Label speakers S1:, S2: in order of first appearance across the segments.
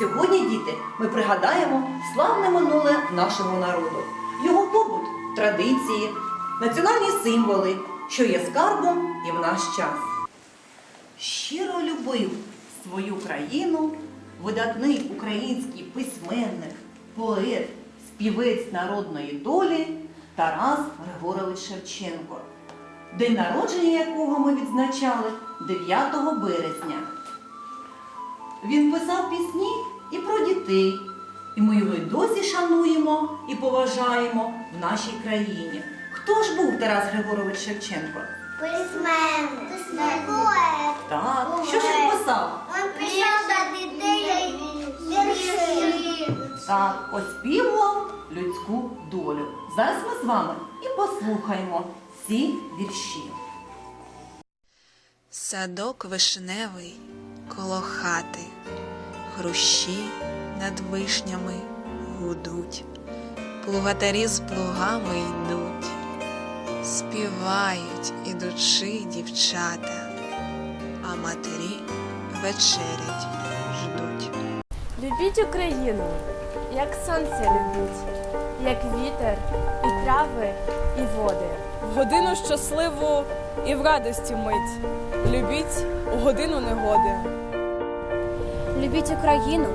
S1: Сьогодні, діти, ми пригадаємо славне минуле нашого народу, його побут, традиції, національні символи, що є скарбом і в наш час. Щиро любив свою країну видатний український письменник, поет, співець народної долі Тарас Григорович Шевченко, день народження якого ми відзначали 9 березня. Він писав пісні і про дітей, і ми його й досі шануємо і поважаємо в нашій країні. Хто ж був Тарас Григорович Шевченко?
S2: Письменник. Письменник. Поет.
S1: Так, що ж він писав?
S2: Он писав за дітей вірші.
S1: Так, оспівував людську долю. Зараз ми з вами і послухаємо ці вірші.
S3: Садок вишневий коло хати, хрущі над вишнями гудуть, плугатарі з плугами йдуть, співають ідучи дівчата, а матері вечерять ждуть.
S4: Любіть Україну, як сонце любіть, як вітер, і трави, і води.
S5: в годину щасливу і в радості мить. Любіть у годину негоди.
S6: Любіть Україну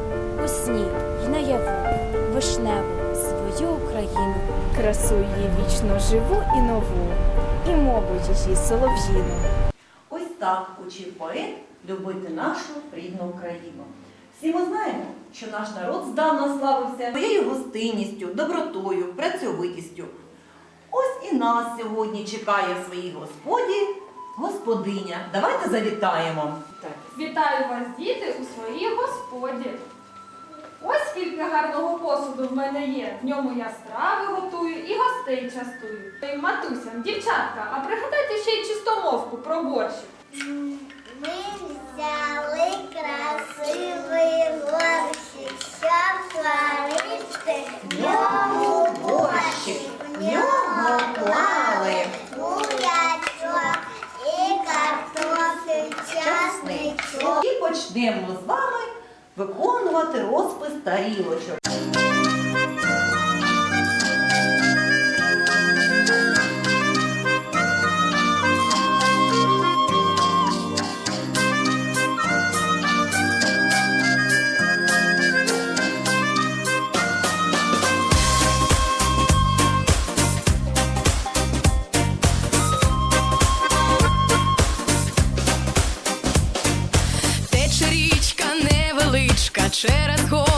S6: у сні й наяву, вишневу свою Україну.
S4: Красу її вічно живу і нову, і мову її солов'їну.
S1: Ось так учив поет любити нашу рідну Україну. Всі ми знаємо, що наш народ здавна славився своєю гостинністю, добротою, працьовитістю. Ось і нас сьогодні чекає в своїй господі господиня. Давайте завітаємо.
S7: Вітаю вас, діти, у своїй господі. Ось скільки гарного посуду в мене є. В ньому я страви готую і гостей частую. Матусям, дівчатка, а пригадайте ще й чистомовку про борщик.
S1: Почнемо з вами виконувати розпис тарілочок.
S8: Через через